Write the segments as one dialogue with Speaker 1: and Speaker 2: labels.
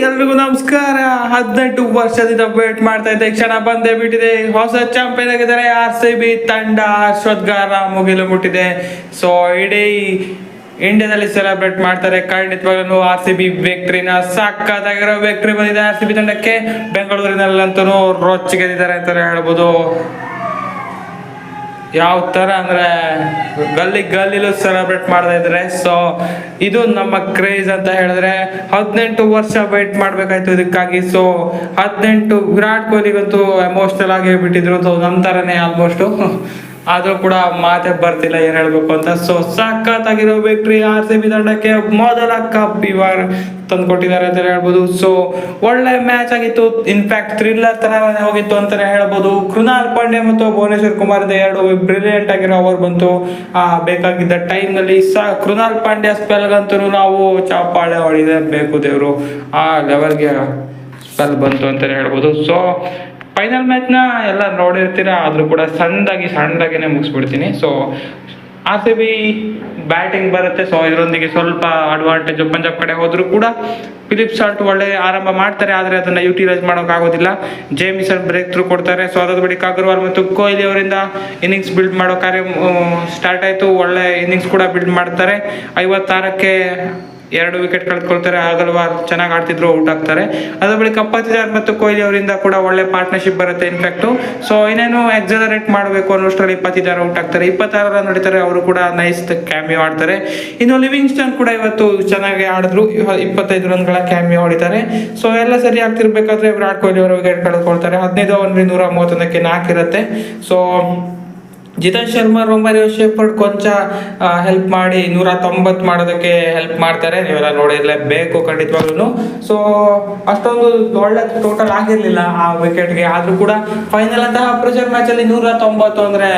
Speaker 1: ಎಲ್ರಿಗೂ ನಮಸ್ಕಾರ. ಹದಿನೆಂಟು ವರ್ಷದಿಂದ ವೇಟ್ ಮಾಡ್ತಾ ಇದ್ದೆ. ಕ್ಷಣ ಬಂದೇ ಬಿಟ್ಟಿದೆ. ಹೊಸ ಚಾಂಪಿಯನ್ ಆಗಿದ್ದಾರೆ. ಆರ್ ಸಿ ಬಿ ತಂಡ ಅಶ್ವತ್ಗಾರ ಮುಗಿಲು ಮುಟ್ಟಿದೆ. ಸೊ ಇಡೀ ಇಂಡಿಯಾದಲ್ಲಿ ಸೆಲೆಬ್ರೇಟ್ ಮಾಡ್ತಾರೆ. ಖಂಡಿತವಾಗ್ಲೂ ಆರ್ ಸಿ ಬಿ ವಿಕ್ಟ್ರಿನ ಸಕ್ಕತ್ತಾಗಿರೋ ವಿಕ್ಟ್ರಿ ಬಂದಿದೆ. ಆರ್ ಸಿ ಬಿ ತಂಡಕ್ಕೆ. ಬೆಂಗಳೂರಿನಲ್ಲಂತೂ ರೊಚ್ಚಿಗೆದಿದ್ದಾರೆ ಅಂತಲೇ ಹೇಳ್ಬೋದು. ಯಾವ ತರ ಅಂದ್ರೆ ಗಲ್ಲಿ ಗಲ್ಲಿಲೂ ಸೆಲೆಬ್ರೇಟ್ ಮಾಡ್ತಾ ಇದ್ದಾರೆ. ಸೊ ಇದು ನಮ್ಮ ಕ್ರೇಜ್ ಅಂತ ಹೇಳಿದ್ರೆ ಹದಿನೆಂಟು ವರ್ಷ ವೇಟ್ ಮಾಡ್ಬೇಕಾಯ್ತು ಇದಕ್ಕಾಗಿ. ಸೊ ಹದಿನೆಂಟು ವಿರಾಟ್ ಕೊಹ್ಲಿಗಂತೂ ಎಮೋಷನಲ್ ಆಗಿ ಬಿಟ್ಟಿದ್ರು ಸೊ ನಮ್ಮ ಥರನೇ ಆಲ್ಮೋಸ್ಟ್ ಆದ್ರೂ ಕೂಡ ಮಾತೆ ಬರ್ತಿಲ್ಲ, ಏನು ಹೇಳಬೇಕು ಅಂತ. ಸೊ ಸಖತ್ತಾಗಿರೋ ಬೇಕ್ರಿ ಆರ್ ಸಿ ಬಿ ತಂಡಕ್ಕೆ ಮೊದಲ ಕಪ್ ಇವಾಗ ತಂದ್ಕೊಟ್ಟಿದ್ದಾರೆ ಅಂತ ಹೇಳ್ಬೋದು. ಸೊ ಒಳ್ಳೆ ಮ್ಯಾಚ್ ಆಗಿತ್ತು. ಇನ್ಫ್ಯಾಕ್ಟ್ ಥ್ರಿಲ್ಲರ್ ತರ ಹೋಗಿತ್ತು ಅಂತಾನೆ ಹೇಳ್ಬೋದು. ಕೃಣಾಲ್ ಪಾಂಡೆ ಮತ್ತು ಭುವನೇಶ್ವರ್ ಕುಮಾರ್ ಎರಡು ಬ್ರಿಲಿಯಂಟ್ ಆಗಿರೋ ಓವರ್ ಬಂತು. ಆ, ಬೇಕಾಗಿದ್ದ ಟೈಮ್ನಲ್ಲಿ ಕೃಣಾಲ್ ಪಾಂಡ್ಯ ಸ್ಪೆಲ್ಗಂತೂ ನಾವು ಚಾಪಾಳೆ ಹೊಡಿದೇ ಬೇಕು ದೇವರು. ಆ ಲೆವೆಲ್ಗೆ ಸ್ಪೆಲ್ ಬಂತು ಅಂತಾನೆ ಹೇಳ್ಬೋದು. ಸೊ ಫೈನಲ್ ಮ್ಯಾಚ್ನ ಎಲ್ಲ ನೋಡಿರ್ತೀರ, ಆದ್ರೂ ಕೂಡ ಸಣ್ಣದಾಗಿ ಸಣ್ಣದಾಗಿನೇ ಮುಗಿಸ್ಬಿಡ್ತೀನಿ. So R C B batting ಬರುತ್ತೆ. ಸೊ ಇದರೊಂದಿಗೆ ಸ್ವಲ್ಪ ಅಡ್ವಾಂಟೇಜ್ ಪಂಜಾಬ್ ಕಡೆ ಹೋದರೂ ಕೂಡ ಫಿಲಿಪ್ ಸಾಲ್ಟ್ ಒಳ್ಳೆ ಆರಂಭ ಮಾಡ್ತಾರೆ, ಆದರೆ ಅದನ್ನ ಯುಟಿಲೈಸ್ ಮಾಡೋಕ್ಕಾಗೋದಿಲ್ಲ. ಜೇಮಿಸನ್ ಬ್ರೇಕ್ ಥ್ರೂ ಕೊಡ್ತಾರೆ. ಸೊ ಅದಾದ ಬಳಿಕ ಅಗರ್ವಾಲ್ ಮತ್ತು ಕೊಹ್ಲಿ ಅವರಿಂದ ಇನ್ನಿಂಗ್ಸ್ ಬಿಲ್ಡ್ ಮಾಡೋ ಕಾರ್ಯ ಸ್ಟಾರ್ಟ್ ಆಯಿತು. ಒಳ್ಳೆ ಇನ್ನಿಂಗ್ಸ್ ಕೂಡ ಬಿಲ್ಡ್ ಮಾಡ್ತಾರೆ. ಐವತ್ತಾರಕ್ಕೆ ಎರಡು ವಿಕೆಟ್ ಕಳ್ಕೊಳ್ತಾರೆ ಆಗಲ್ವಾ ಚೆನ್ನಾಗಿ ಆಡ್ತಿದ್ರು, ಔಟ್ ಆಗ್ತಾರೆ. ಅದ್ರ ಬಳಿಕ ಪತ್ತಿದಾರ್ ಮತ್ತು ಕೊಹ್ಲಿ ಅವರಿಂದ ಕೂಡ ಒಳ್ಳೆ ಪಾರ್ಟ್ನರ್ಶಿಪ್ ಬರುತ್ತೆ ಇನ್ಫ್ಯಾಕ್ಟ್ ಸೊ ಇನ್ನೇನು ಎಕ್ಸಲರೇಟ್ ಮಾಡಬೇಕು ಅನ್ನೋಷ್ಟರಲ್ಲಿ ಪತಿದಾರ್ ಔಟ್ ಆಗ್ತಾರೆ. ಇಪ್ಪತ್ತಾರು ರನ್ ಹೊಡಿತಾರೆ ಅವರು ಕೂಡ ನೈಸ್ ಕ್ಯಾಮಿಯೋ ಆಡ್ತಾರೆ. ಇನ್ನು ಲಿವಿಂಗ್ಸ್ಟನ್ ಕೂಡ ಇವತ್ತು ಚೆನ್ನಾಗಿ ಆಡಿದ್ರು. ಇಪ್ಪತ್ತೈದು ರನ್ಗಳ ಕ್ಯಾಮಿಯೋ ಹೊಡಿತಾರೆ ಸೊ ಎಲ್ಲ ಸರಿ ಆಗ್ತಿರ್ಬೇಕಾದ್ರೆ ವಿರಾಟ್ ಕೊಹ್ಲಿ ಅವರು ವಿಕೆಟ್ ಕಳ್ಕೊಳ್ತಾರೆ ಹದಿನೈದು ಓವರ್ ನೂರ ಮೂವತ್ತೊಂದಕ್ಕೆ ನಾಲ್ಕಿರುತ್ತೆ so Jitesh Sharma Romario Shepherd ಕೊಂಚ ಹೆಲ್ಪ್ ಮಾಡಿ ನೂರ ತೊಂಬತ್ತು ಮಾಡೋದಕ್ಕೆ ಹೆಲ್ಪ್ ಮಾಡ್ತಾರೆ. ನೀವೆಲ್ಲ ನೋಡಿರ್ಲೇಬೇಕು ಖಂಡಿತವಾಗ್ಲೂ ಸೊ ಅಷ್ಟೊಂದು ಒಳ್ಳೆ ಟೋಟಲ್ ಆಗಿರಲಿಲ್ಲ ಆ ವಿಕೆಟ್ಗೆ ಆದರೂ ಕೂಡ ಫೈನಲ್ ಅಂತಹ ಪ್ರೆಷರ್ ಮ್ಯಾಚ್ ಅಲ್ಲಿ ನೂರ ತೊಂಬತ್ತು ಅಂದ್ರೆ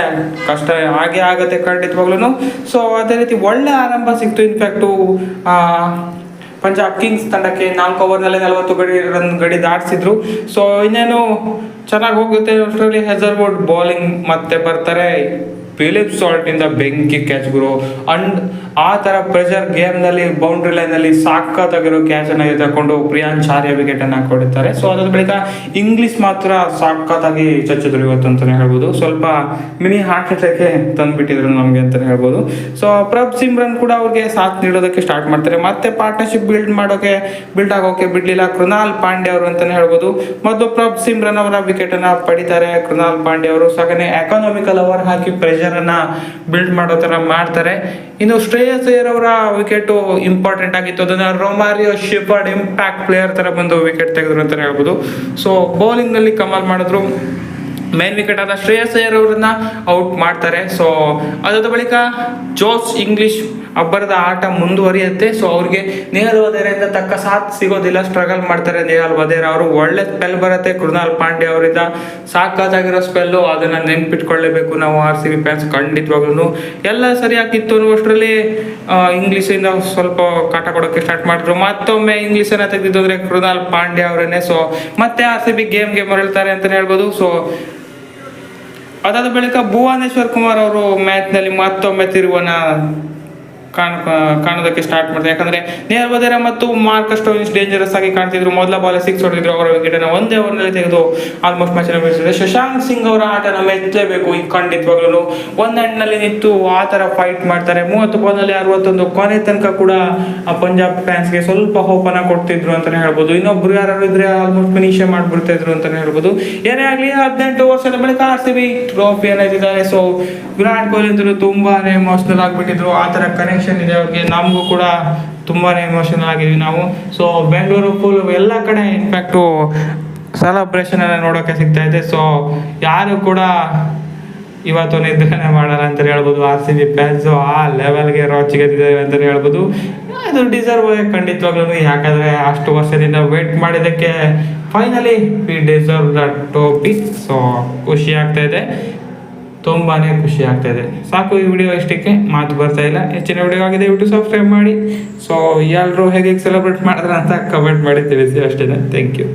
Speaker 1: ಕಷ್ಟ ಹಾಗೆ ಆಗುತ್ತೆ ಖಂಡಿತವಾಗ್ಲೂ ಸೊ ಅದೇ ರೀತಿ ಒಳ್ಳೆ ಆರಂಭ ಸಿಕ್ತು. ಇನ್ಫ್ಯಾಕ್ಟು ಪಂಜಾಬ್ ಕಿಂಗ್ಸ್ ತಂಡಕ್ಕೆ ನಾಲ್ಕು ಓವರ್ನಲ್ಲೇ ನಲವತ್ತು ಗಡಿ ರನ್ ಗಡಿ ದಾಟಿಸಿದ್ರು. ಸೊ ಇನ್ನೇನು ಚೆನ್ನಾಗಿ ಹೋಗುತ್ತೆ ಅಷ್ಟರಲ್ಲಿ ಹೆಸರ್ವುಡ್ ಬೌಲಿಂಗ್ ಮತ್ತೆ ಬರ್ತಾರೆ. ಫಿಲಿಪ್ ಸಾಲ್ಟ್ ಇಂದ ಬೆಂಕಿ ಕ್ಯಾಚ್ ಗುರು ಅಂಡ್ ಆ ತರ ಪ್ರೆಷರ್ ಗೇಮ್ನಲ್ಲಿ ಬೌಂಡ್ರಿ ಲೈನ್ನಲ್ಲಿ ಕ್ಯಾಚನ್ನು ತಗೊಂಡು ಚಾರ್ಯ ವಿಕೆಟ್ ಅನ್ನ ಕೊಡುತ್ತಾರೆ ಸೊ ಅದಾದ ಬಳಿಕ ಇಂಗ್ಲಿಷ್ ಮಾತ್ರ ಸಾಕಾಗಿ ಚಚ್ಚಿದ್ರು ಇವತ್ತು ಅಂತಾನೆ ಹೇಳ್ಬೋದು. ಸ್ವಲ್ಪ ಮಿನಿ ಹಾರ್ಟ್ ಅಟ್ಯಾಕೆ ತಂದ್ಬಿಟ್ಟಿದ್ರು ನಮ್ಗೆ ಅಂತಾನೆ ಹೇಳ್ಬೋದು. ಸೊ ಪ್ರಭ್ ಸಿಮ್ರನ್ ಕೂಡ ಅವ್ರಿಗೆ ಸಾಥ್ ನೀಡೋದಕ್ಕೆ ಸ್ಟಾರ್ಟ್ ಮಾಡ್ತಾರೆ. ಮತ್ತೆ ಪಾರ್ಟ್ನರ್ಶಿಪ್ ಬಿಲ್ಡ್ ಮಾಡೋಕೆ ಬಿಲ್ಡ್ ಆಗೋಕೆ ಬಿಡ್ಲಿಲ್ಲ. ಕೃನಾಲ್ ಪಾಂಡೆ ಅವರು ಅಂತಾನೆ ಹೇಳ್ಬೋದು. ಮತ್ತು ಪ್ರಭ್ ಸಿಮ್ರನ್ ಅವರ ವಿಕೆಟ್ ಅನ್ನ ಪಡಿತಾರೆ. ಕೃನಾಲ್ ಪಾಂಡೆ ಅವರು ಸಾಗನೆ ಎಕನಾಮಿಕಲ್ ಅವರ್ ಹಾಕಿ ಪ್ರೆಷರ್ ಅನ್ನ ಬಿಲ್ಡ್ ಮಾಡೋ ಥರ ಮಾಡ್ತಾರೆ. ಇನ್ನು ಶ್ರೇಯಸ್ ಅಯ್ಯರ್ ಅವರ ವಿಕೆಟು ಇಂಪಾರ್ಟೆಂಟ್ ಆಗಿತ್ತು. ಅದನ್ನು ರೊಮಾರಿಯೋ ಶಿಫರ್ಡ್ ಇಂಪ್ಯಾಕ್ಟ್ ಪ್ಲೇಯರ್ ಥರ ಬಂದು ವಿಕೆಟ್ ತೆಗೆದ್ರು ಅಂತಲೇ ಹೇಳ್ಬೋದು. ಸೊ ಬೌಲಿಂಗ್ನಲ್ಲಿ ಕಮಾಲ್ ಮಾಡಿದ್ರು. ಮೇನ್ ವಿಕೆಟ್ ಆದ ಶ್ರೇಯಸ್ ಅಯ್ಯರ್ ಅವರನ್ನ ಔಟ್ ಮಾಡ್ತಾರೆ. ಸೊ ಅದಾದ ಬಳಿಕ ಜೋಸ್ ಇಂಗ್ಲಿಷ್ ಅಬ್ಬರದ ಆಟ ಮುಂದುವರಿಯುತ್ತೆ. ಸೊ ಅವ್ರಿಗೆ ನೇಹಲ್ ವಧೇರಿಂದ ತಕ್ಕ ಸಾಥ್ ಸಿಗೋದಿಲ್ಲ. ಸ್ಟ್ರಗಲ್ ಮಾಡ್ತಾರೆ ನೇಹಲ್ ವದೇರ ಅವರು. ಒಳ್ಳೆ ಸ್ಪೆಲ್ ಬರುತ್ತೆ. ಕೃಣಾಲ್ ಪಾಂಡೆ ಅವರಿಂದ ಸಾಕಾದಾಗಿರೋ ಸ್ಪೆಲ್ಲು ಅದನ್ನ ನೆನ್ಪಿಟ್ಕೊಳ್ಳೇಬೇಕು ನಾವು ಆರ್ ಸಿ ಬಿ ಫ್ಯಾನ್ಸ್ ಖಂಡಿತವಾಗ್ಲೂ ಎಲ್ಲ ಸರಿಯಾಗಿತ್ತು. ಅನ್ನುವಷ್ಟರಲ್ಲಿ ಇಂಗ್ಲೀಷಿಂದ ಸ್ವಲ್ಪ ಕಾಟ ಕೊಡೋಕೆ ಸ್ಟಾರ್ಟ್ ಮಾಡಿದ್ರು. ಮತ್ತೊಮ್ಮೆ ಇಂಗ್ಲೀಷನ್ನ ತೆಗೆದಿದ್ದು ಅಂದ್ರೆ ಕೃಣಾಲ್ ಪಾಂಡೆ ಅವರೇನೆ. ಸೊ ಮತ್ತೆ ಆರ್ ಸಿ ಬಿ ಗೇಮ್ಗೆ ಮರಳ್ತಾರೆ ಅಂತಲೇ ಹೇಳ್ಬೋದು. ಸೊ ಅದಾದ ಬಳಿಕ ಭುವನೇಶ್ವರ್ ಕುಮಾರ್ ಅವರು ಮ್ಯಾಚ್ನಲ್ಲಿ ಮತ್ತೊಮ್ಮೆ ತಿರುವನ್ನ ಕಾಣ್ ಕಾಣೋದಕ್ಕೆ ಸ್ಟಾರ್ಟ್ ಮಾಡ್ತಾರೆ ಯಾಕಂದ್ರೆ ನೇರ ಬದೇರ ಮತ್ತು ಮಾರ್ಕಸ್ ಡೇಂಜರಸ್ ಆಗಿ ಕಾಣ್ತಿದ್ರು. ಮೊದಲ ಬಾಲ್ ಸಿಕ್ಸ್ ಹೊಡೆದಿದ್ರು. ಅವರ ವಿಕೆಟ್ ಅನ್ನ ಒಂದೇ ಓವರ್ನಲ್ಲಿ ತೆಗೆದು ಆಲ್ಮೋಸ್ಟ್ ಮ್ಯಾಚ್ ಬೆಳೆಸಿದ್ರೆ ಶಶಾಂಕ್ ಸಿಂಗ್ ಅವರ ಆಟ ಆಟನ ಮೆಚ್ಚಲೇಬೇಕು ಈ ಖಂಡಿತವಾಗ್ಲೂ ಒಂದ್ ಎಂಡ್ನಲ್ಲಿ ನಿಂತು ಆ ತರ ಫೈಟ್ ಮಾಡ್ತಾರೆ. ಮೂವತ್ತು ಬಾಲ್ನಲ್ಲಿ ಅರವತ್ತೊಂದು. ಕೊನೆ ತನಕ ಕೂಡ, ಆ, ಪಂಜಾಬ್ ಫ್ಯಾನ್ಸ್ಗೆ ಸ್ವಲ್ಪ ಹೋಪ್ ಅನ್ನ ಕೊಡ್ತಿದ್ರು ಅಂತಾನೆ ಹೇಳ್ಬೋದು. ಇನ್ನೊಬ್ರು ಯಾರು ಇದ್ರೆ ಆಲ್ಮೋಸ್ಟ್ ಫಿನಿಶ್ ಮಾಡ್ಬಿಡ್ತಾ ಇದ್ರು ಅಂತಾನೆ ಹೇಳ್ಬೋದು. ಏನೇ ಆಗ್ಲಿ ಹದಿನೆಂಟು ವರ್ಷದ ಬಳಿಕ ಆರ್ ಸಿ ಬಿ ಟ್ರೋಫಿಯನ್ನ ಇದ್ದಾರೆ ಸೊ ವಿರಾಟ್ ಕೊಹ್ಲಿ ಅಂತೂ ತುಂಬಾನೇ ಎಮೋಷನಲ್ ಆಗ್ಬಿಟ್ಟಿದ್ರು. ಆ ಕನೆಕ್ಷನ್ ಇದೆ ಅವ್ರಿಗೆ, ನಮಗೂ ಕೂಡ ತುಂಬಾ ಎಮೋಷನಲ್ ಆಗಿದ್ವಿ ನಾವು. ಸೊ ಬೆಂಗಳೂರು ಫುಲ್ ಎಲ್ಲ ಕಡೆ ಇನ್ಫ್ಯಾಕ್ಟು ಸೆಲೆಬ್ರೇಷನ್ ಎಲ್ಲ ನೋಡೋಕೆ ಸಿಗ್ತಾ ಇದೆ. ಸೊ ಯಾರು ಕೂಡ ಇವತ್ತು ನಿದ್ರೆನೆ ಮಾಡಲ್ಲ ಅಂತ ಹೇಳ್ಬೋದು. ಆರ್ ಸಿ ಬಿ ಫ್ಯಾನ್ಸು ಆ ಲೆವೆಲ್ಗೆ ರೋಚಿಗೆದ್ದಿದ್ದಾರೆ ಅಂತ ಹೇಳ್ಬೋದು. ಅದು ಡಿಸರ್ವ್ ಖಂಡಿತವಾಗ್ಲೂ ಯಾಕಂದ್ರೆ ಅಷ್ಟು ವರ್ಷದಿಂದ ವೇಟ್ ಮಾಡಿದ್ದಕ್ಕೆ finally we deserve the trophy so ಖುಷಿ ಆಗ್ತಾ ಇದೆ. ತುಂಬಾನೇ ಖುಷಿ ಆಗ್ತಾ ಇದೆ. ಸಾಕು ಈ ವಿಡಿಯೋ ಇಷ್ಟಕ್ಕೆ, ಮಾತು ಬರ್ತಾ ಇಲ್ಲ. ಹೆಚ್ಚಿನ ವಿಡಿಯೋ ಆಗಿದೆ ಯೂಟ್ಯೂಬ್ ಸಬ್ಸ್ಕ್ರೈಬ್ ಮಾಡಿ. ಸೊ ಎಲ್ಲರೂ ಹೇಗೆ ಸೆಲೆಬ್ರೇಟ್ ಮಾಡಿದ್ರೆ ಅಂತ ಕಮೆಂಟ್ ಮಾಡಿ ತಿಳಿಸಿ ಅಷ್ಟೇ ಥ್ಯಾಂಕ್ ಯು